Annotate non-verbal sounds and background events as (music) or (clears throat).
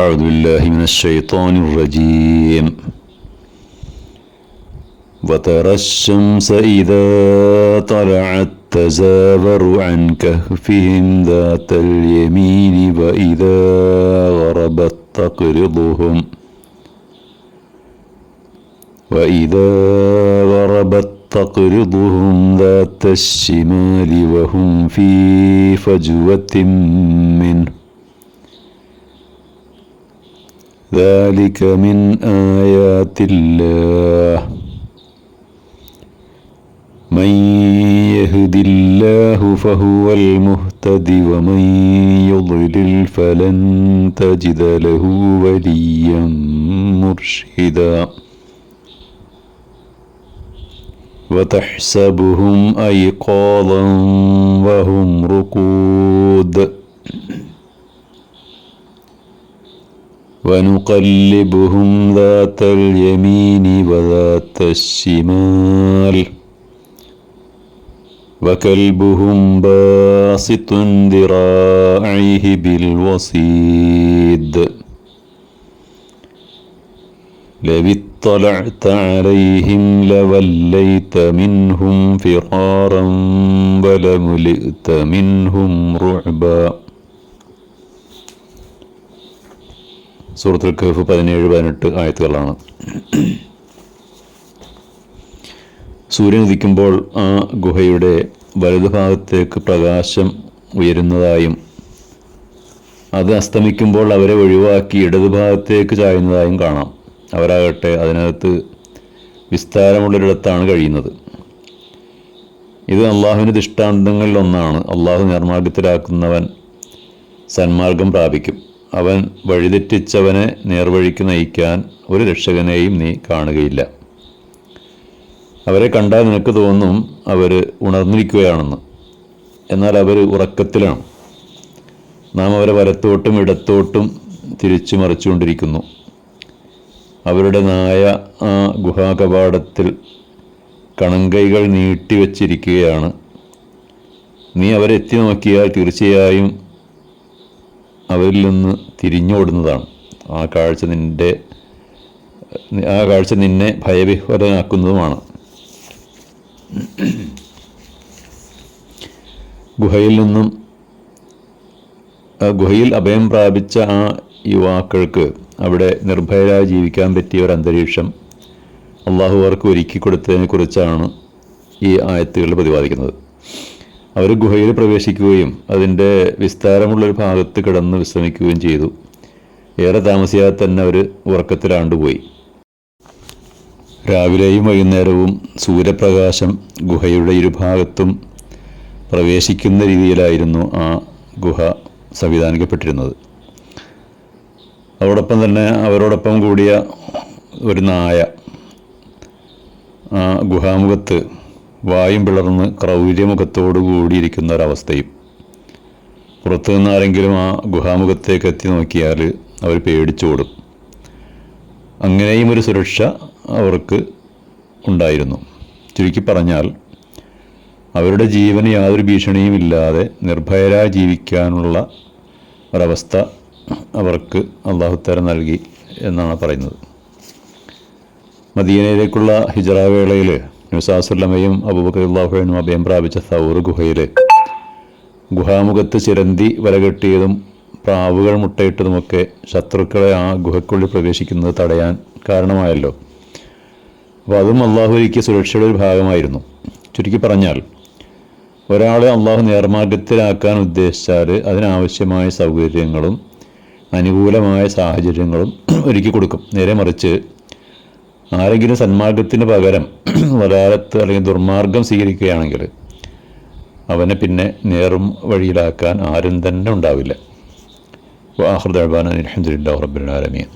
أعوذ بالله من الشيطان الرجيم. وترى الشمس إذا طلعت تزاور عن كهفهم ذات اليمين وإذا غربت تقرضهم. وإذا غربت تقرضهم ذات الشمال وهم في فجوة منه. ذلك من آيات الله. من يهد الله فهو المهتد ومن يضلل فلن تجد له وليا مرشدا. وتحسبهم أيقاظا وهم رقود. ونقلبهم ذات اليمين وذات الشمال. وكلبهم باسط ذراعيه بالوصيد. لو اطلعت عليهم لوليت منهم فرارا ولملئت منهم رعبا. സൂറത്തുൽ കഹഫ് പതിനേഴ് പതിനെട്ട് ആയത്തുകളാണ്. സൂര്യൻ ഉദിക്കുമ്പോൾ ആ ഗുഹയുടെ വലതുഭാഗത്തേക്ക് പ്രകാശം ഉയരുന്നതായും അത് അസ്തമിക്കുമ്പോൾ അവരെ ഒഴിവാക്കി ഇടതുഭാഗത്തേക്ക് ചായുന്നതായും കാണാം. അവരാകട്ടെ അതിനകത്ത് വിസ്താരമുള്ളൊരിടത്താണ് കഴിയുന്നത്. ഇത് അള്ളാഹുവിന്റെ ദൃഷ്ടാന്തങ്ങളിൽ ഒന്നാണ്. അള്ളാഹു നിർമാർഗത്തിലാക്കുന്നവൻ സന്മാർഗം പ്രാപിക്കും. അവൻ വഴിതെറ്റിച്ചവനെ നേർവഴിക്ക് നയിക്കാൻ ഒരു രക്ഷകനെയും നീ കാണുകയില്ല. അവരെ കണ്ടാൽ നിനക്ക് തോന്നും അവർ ഉണർന്നിരിക്കുകയാണെന്ന്. എന്നാൽ അവർ ഉറക്കത്തിലാണ്. നാം അവരെ വലത്തോട്ടും ഇടത്തോട്ടും തിരിച്ചു മറിച്ചുകൊണ്ടിരിക്കുന്നു. അവരുടെ നായ ആ ഗുഹാകപാടത്തിൽ കണങ്കൈകൾ നീട്ടിവച്ചിരിക്കുകയാണ് നീ അവരെത്തി നോക്കിയാൽ തീർച്ചയായും അവരിൽ നിന്ന് തിരിഞ്ഞോടുന്നതാണ്. ആ കാഴ്ച നിന്റെ ആ കാഴ്ച നിന്നെ ഭയവിഹ്വലനാക്കുന്നതുമാണ്. ഗുഹയിൽ നിന്നും ഗുഹയിൽ അഭയം പ്രാപിച്ച ആ യുവാക്കൾക്ക് അവിടെ നിർഭയരായി ജീവിക്കാൻ പറ്റിയ ഒരു അന്തരീക്ഷം അള്ളാഹു അവർക്ക് ഒരുക്കി കൊടുത്തതിനെ കുറിച്ചാണ് ഈ ആയത്തുകൾ പ്രതിപാദിക്കുന്നത്. അവർ ഗുഹയിൽ പ്രവേശിക്കുകയും അതിന്റെ വിസ്താരമുള്ളൊരു ഭാഗത്ത് കിടന്ന് വിശ്രമിക്കുകയും ചെയ്തു. ഏറെ താമസിയാതെ തന്നെ അവർ ഉറക്കത്തിലാണ്ടുപോയി. രാവിലെയും വൈകുന്നേരവും സൂര്യപ്രകാശം ഗുഹയുടെ ഇരുഭാഗത്തും പ്രവേശിക്കുന്ന രീതിയിലായിരുന്നു ആ ഗുഹ സംവിധാനിക്കപ്പെട്ടിരുന്നത്. അതോടൊപ്പം തന്നെ അവരോടൊപ്പം കൂടിയ ഒരു നായ ഗുഹാമുഖത്ത് വായും പിളർന്ന് ക്രൗര്യമുഖത്തോടു കൂടിയിരിക്കുന്ന ഒരവസ്ഥയും. പുറത്തു നിന്ന് ആരെങ്കിലും ആ ഗുഹാമുഖത്തേക്ക് എത്തി നോക്കിയാൽ അവർ പേടിച്ചോടും അങ്ങനെയും ഒരു സുരക്ഷ അവർക്ക് ഉണ്ടായിരുന്നു. ചുരുക്കി പറഞ്ഞാൽ അവരുടെ ജീവന് യാതൊരു ഭീഷണിയും ഇല്ലാതെ നിർഭയരായി ജീവിക്കാനുള്ള ഒരവസ്ഥ അവർക്ക് അള്ളാഹുത്തരം നൽകി എന്നാണ് പറയുന്നത്. മദീനയിലേക്കുള്ള ഹിജറ വേളയിൽ നുസാസുല്ലമയും അബൂബക്കറുല്ലാഹുവിനും അഭയം പ്രാപിച്ച സൗർ ഗുഹയിൽ ഗുഹാമുഖത്ത് ചിരന്തി വലകെട്ടിയതും പ്രാവുകൾ മുട്ടയിട്ടതുമൊക്കെ ശത്രുക്കളെ ആ ഗുഹയ്ക്കുള്ളിൽ പ്രവേശിക്കുന്നത് തടയാൻ കാരണമായല്ലോ. അപ്പോൾ അതും അള്ളാഹുലിക്ക് സുരക്ഷയുടെ ഒരു ഭാഗമായിരുന്നു. ചുരുക്കി പറഞ്ഞാൽ ഒരാളെ അള്ളാഹു നേർമാർഗത്തിലാക്കാൻ ഉദ്ദേശിച്ചാൽ അതിനാവശ്യമായ സൗകര്യങ്ങളും അനുകൂലമായ സാഹചര്യങ്ങളും ഒരുക്കി കൊടുക്കും നേരെ മറിച്ച് ആരെങ്കിലും സന്മാർഗത്തിന് പകരം (clears throat) വരാലത്ത് അല്ലെങ്കിൽ ദുർമാർഗം സ്വീകരിക്കുകയാണെങ്കിൽ അവനെ പിന്നെ നേറും വഴിയിലാക്കാൻ ആരും തന്നെ ഉണ്ടാവില്ല. വാഹൃദാൻ അലഹദില്ലാ റബ്ബുലാലമീൻ